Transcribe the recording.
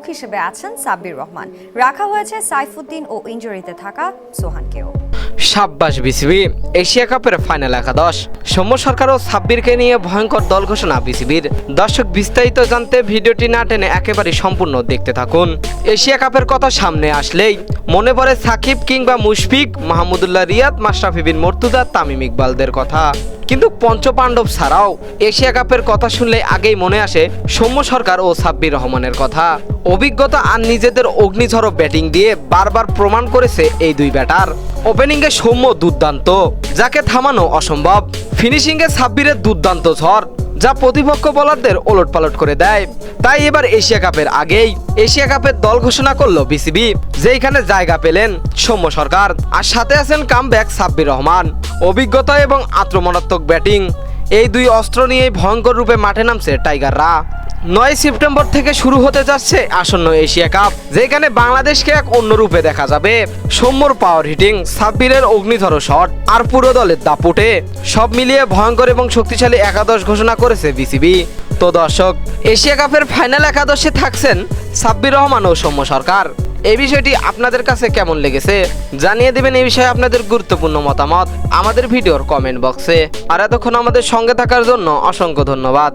মুখ হিসেবে আছেন সাব্বির রহমান। রাখা হয়েছে সাইফুদ্দিন ও ইঞ্জুরিতে থাকা সোহানকেও। সাব্বাস বিসিবি, এশিয়া কাপের ফাইনাল একাদশ। সৌম্য সরকার ও সাব্বিরকে নিয়ে ভয়ঙ্কর দল ঘোষণা বিসিবির। দর্শক বিস্তারিত জানতে ভিডিওটি না টেনে একেবারে সম্পূর্ণ দেখতে থাকুন। এশিয়া কাপের কথা সামনে আসলেই মনে পড়ে সাকিব কিংবা মুশফিক, মাহমুদুল্লাহ রিয়াদ, মাশরাফি বিন মর্তুদা তামিম ইকবালদের কথা। কিন্তু পঞ্চপাণ্ডব ছাড়াও এশিয়া কাপের কথা শুনলে আগেই মনে আসে সৌম্য সরকার ও সাব্বির রহমানের কথা। অভিজ্ঞতা আর নিজেদের অগ্নিঝড় ব্যাটিং দিয়ে বারবার প্রমাণ করেছে এই দুই ব্যাটার। ওপেনিংয়ে সৌম্য দুর্দান্ত, যাকে থামানো অসম্ভব। ফিনিশিংয়ে সাব্বিরের দুর্দান্ত ঝড়। যা প্রতিপক্ষ বোলারদের ওলটপালট করে দেয়। তাই এবার এশিয়া কাপের আগেই এশিয়া কাপের দল ঘোষণা করল বিসিবি যেখানে জায়গা পেলেন সৌম্য সরকার। আর সাথে আছেন কামব্যাক সাব্বির রহমান। অভিজ্ঞতা এবং আক্রমণাত্মক ব্যাটিং, এই দুই অস্ত্র নিয়েই ভয়ঙ্কর রূপে মাঠে নামছে টাইগাররা। নয় সেপ্টেম্বর থেকে শুরু হতে যাচ্ছে আসন্ন এশিয়া কাপ, যেখানে বাংলাদেশকে এক অন্য রূপে দেখা যাবে। সৌম্যর পাওয়ার হিটিং সাব্বিরের অগ্নিধর শট আর পুরো দলের দাপুটে। সব মিলিয়ে ভয়ঙ্কর এবং শক্তিশালী একাদশ ঘোষণা করেছে বিসিবি। তো দর্শক, এশিয়া কাপের ফাইনাল একাদশে থাকছেন সাব্বির রহমান ও সৌম্য সরকার। এই বিষয়টি আপনাদের কাছে কেমন লেগেছে জানিয়ে দেবেন এই বিষয়ে আপনাদের গুরুত্বপূর্ণ মতামত আমাদের ভিডিওর কমেন্ট বক্সে আর এতক্ষণ আমাদের সঙ্গে থাকার জন্য অসংখ্য ধন্যবাদ।